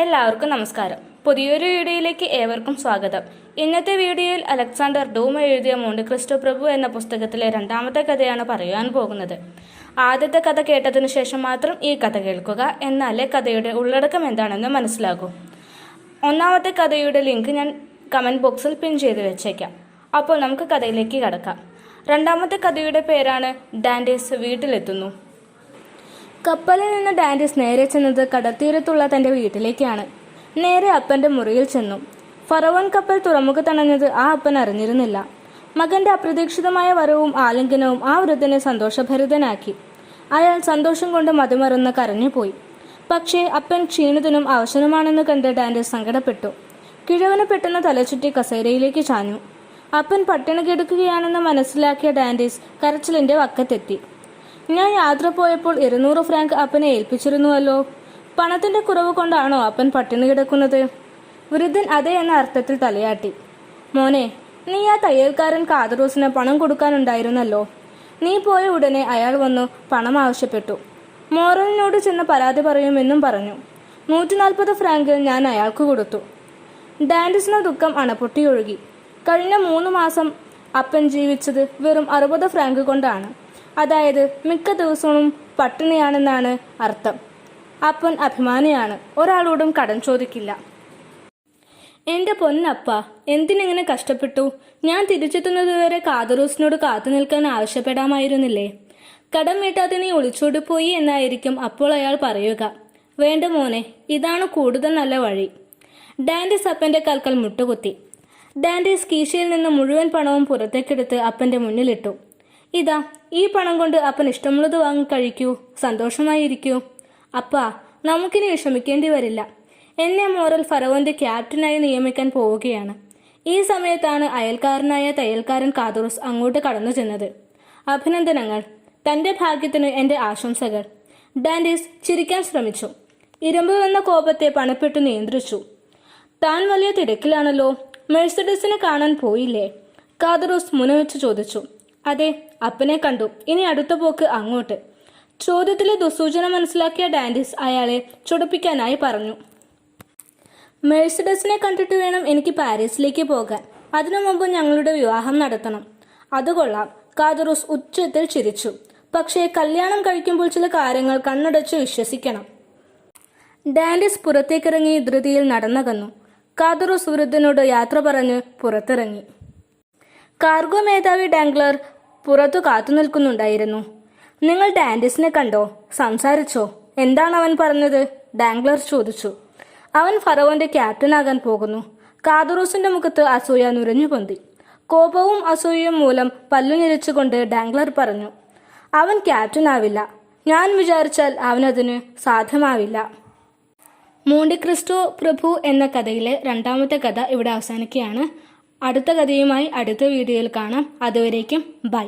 എല്ലാവർക്കും നമസ്കാരം. പുതിയൊരു വീഡിയോയിലേക്ക് ഏവർക്കും സ്വാഗതം. ഇന്നത്തെ വീഡിയോയിൽ അലക്സാണ്ടർ ഡൂമ എഴുതിയ മോണ്ട് ക്രിസ്റ്റോ പ്രഭു എന്ന പുസ്തകത്തിലെ രണ്ടാമത്തെ കഥയാണ് പറയുവാൻ പോകുന്നത്. ആദ്യത്തെ കഥ കേട്ടതിനു ശേഷം മാത്രം ഈ കഥ കേൾക്കുക എന്നാലേ കഥയുടെ ഉള്ളടക്കം എന്താണെന്ന് മനസ്സിലാകൂ. ഒന്നാമത്തെ കഥയുടെ ലിങ്ക് ഞാൻ കമന്റ് ബോക്സിൽ പിൻ ചെയ്ത് വെച്ചേക്കാം. അപ്പോൾ നമുക്ക് കഥയിലേക്ക് കടക്കാം. രണ്ടാമത്തെ കഥയുടെ പേരാണ് ഡാൻഡേസ് വീട്ടിലെത്തുന്നു കപ്പലിൽ നിന്ന് ഡാൻഡിസ് നേരെ ചെന്നത് കടൽത്തീരത്തുള്ള തന്റെ വീട്ടിലേക്കാണ്. നേരെ അപ്പന്റെ മുറിയിൽ ചെന്നു. ഫറവൻ കപ്പൽ തുറമുഖ തണഞ്ഞത് ആ അപ്പൻ അറിഞ്ഞിരുന്നില്ല. മകന്റെ അപ്രതീക്ഷിതമായ വരവും ആലിംഗനവും ആ വൃദ്ധനെ സന്തോഷഭരിതനാക്കി. അയാൾ സന്തോഷം കൊണ്ട് മതിമറന്ന് കരഞ്ഞുപോയി. പക്ഷേ അപ്പൻ ക്ഷീണിതനും അവശനുമാണെന്ന് കണ്ട് ഡാൻഡിസ് സങ്കടപ്പെട്ടു. കിഴവന് പെട്ടെന്ന് തലചുറ്റി കസേരയിലേക്ക് ചാഞ്ഞു. അപ്പൻ പട്ടിണി കിടക്കുകയാണെന്ന് മനസ്സിലാക്കിയ ഡാൻഡിസ് കരച്ചിലിന്റെ വക്കത്തെത്തി. ഞാൻ യാത്ര പോയപ്പോൾ ഇരുന്നൂറ് ഫ്രാങ്ക് അപ്പനെ ഏൽപ്പിച്ചിരുന്നുവല്ലോ. പണത്തിന്റെ കുറവ് കൊണ്ടാണോ അപ്പൻ പട്ടിണി കിടക്കുന്നത്? വൃദ്ധൻ അതെ എന്ന അർത്ഥത്തിൽ തലയാട്ടി. മോനെ നീ ആ തയ്യൽക്കാരൻ കാതറൂസിന് പണം കൊടുക്കാനുണ്ടായിരുന്നല്ലോ. നീ പോയ ഉടനെ അയാൾ വന്നു പണം ആവശ്യപ്പെട്ടു. മോറലിനോട് ചെന്ന് പരാതി പറയുമെന്നും പറഞ്ഞു. നൂറ്റി നാൽപ്പത് ഫ്രാങ്ക് ഞാൻ അയാൾക്ക് കൊടുത്തു. ഡാൻഡിസിന് ദുഃഖം അണപൊട്ടിയൊഴുകി. കഴിഞ്ഞ മൂന്ന് മാസം അപ്പൻ ജീവിച്ചത് വെറും അറുപത് ഫ്രാങ്ക് കൊണ്ടാണ്. അതായത് മിക്ക ദിവസവും പട്ടിണിയാണെന്നാണ് അർത്ഥം. അപ്പൻ അഭിമാനിയാണ്. ഒരാളോടും കടം ചോദിക്കില്ല. എന്റെ പൊന്നപ്പ എന്തിനെങ്ങനെ കഷ്ടപ്പെട്ടു? ഞാൻ തിരിച്ചെത്തുന്നതുവരെ കാതറൂസിനോട് കാത്തു നിൽക്കാൻ ആവശ്യപ്പെടാമായിരുന്നില്ലേ? കടം വീട്ടാതെ നീ ഒളിച്ചോടി പോയി എന്നായിരിക്കും അപ്പോൾ അയാൾ പറയുക. വേണ്ട മോനെ ഇതാണ് കൂടുതൽ നല്ല വഴി ഡാൻഡിസ് അപ്പന്റെ കൽക്കൽ മുട്ടുകുത്തി. ഡാൻഡിസ് കീശയിൽ നിന്ന് മുഴുവൻ പണവും പുറത്തേക്കെടുത്ത് അപ്പന്റെ മുന്നിലിട്ടു. ഇതാ ഈ പണം കൊണ്ട് അപ്പൻ ഇഷ്ടമുള്ളത് വാങ്ങി കഴിക്കൂ സന്തോഷമായിരിക്കൂ. അപ്പാ നമുക്കിനി വിഷമിക്കേണ്ടി വരില്ല. എന്നെ മോറൽ ഫറവോന്റെ ക്യാപ്റ്റനായി നിയമിക്കാൻ പോവുകയാണ്. ഈ സമയത്താണ് അയൽക്കാരനായ തയ്യൽക്കാരൻ കാതുറുസ് അങ്ങോട്ട് കടന്നു ചെന്നത്. അഭിനന്ദനങ്ങൾ. തന്റെ ഭാഗ്യത്തിന് എന്റെ ആശംസകൾ. ഡാൻഡീസ് ചിരിക്കാൻ ശ്രമിച്ചു. ഇരുമ്പ് വന്ന കോപത്തെ പണപ്പെട്ടു നിയന്ത്രിച്ചു. താൻ വലിയ തിരക്കിലാണല്ലോ. മെഴ്സഡസിനെ കാണാൻ പോയില്ലേ? കാതറൂസ് മുനവെച്ച് ചോദിച്ചു. അതെ അപ്പനെ കണ്ടു. ഇനി അടുത്ത പോക്ക് അങ്ങോട്ട്. ചോദ്യത്തിലെ ദുസൂചന മനസ്സിലാക്കിയ ഡാൻഡിസ് അയാളെ ചൊടിപ്പിക്കാനായി പറഞ്ഞു. മെഴ്സിഡസിനെ കണ്ടിട്ട് വേണം എനിക്ക് പാരീസിലേക്ക് പോകാൻ. അതിനു മുമ്പ് ഞങ്ങളുടെ വിവാഹം നടത്തണം. അത് കൊള്ളാം. കാതറൂസ് ഉച്ചത്തിൽ ചിരിച്ചു. പക്ഷേ കല്യാണം കഴിക്കുമ്പോൾ ചില കാര്യങ്ങൾ കണ്ണടച്ച് വിശ്വസിക്കണം. ഡാൻഡിസ് പുറത്തേക്കിറങ്ങി ധൃതിയിൽ നടന്നകന്നു. കാതറൂസ് വൃദ്ധനോട് യാത്ര പറഞ്ഞ് പുറത്തിറങ്ങി. കാർഗോ മേധാവി ഡാംഗ്ലർ പുറത്തു കാത്തു നിൽക്കുന്നുണ്ടായിരുന്നു. നിങ്ങൾ ഡാൻഡിസിനെ കണ്ടോ? സംസാരിച്ചോ? എന്താണ് അവൻ പറഞ്ഞത്? ഡാംഗ്ലർ ചോദിച്ചു. അവൻ ഫറവോന്റെ ക്യാപ്റ്റനാകാൻ പോകുന്നു. കാതറൂസിന്റെ മുഖത്ത് അസൂയ നുരഞ്ഞു പൊന്തി. കോപവും അസൂയയും മൂലം പല്ലു നിരച്ചുകൊണ്ട് ഡാംഗ്ലർ പറഞ്ഞു അവൻ ക്യാപ്റ്റൻ ആവില്ല ഞാൻ വിചാരിച്ചാൽ അവനതിന് സാധ്യമാവില്ല. മോണ്ടി ക്രിസ്റ്റോ പ്രഭു എന്ന കഥയിലെ രണ്ടാമത്തെ കഥ ഇവിടെ അവസാനിക്കുകയാണ്. അടുത്ത കഥയുമായി അടുത്ത വീഡിയോയിൽ കാണാം. അതുവരേക്കും ബൈ.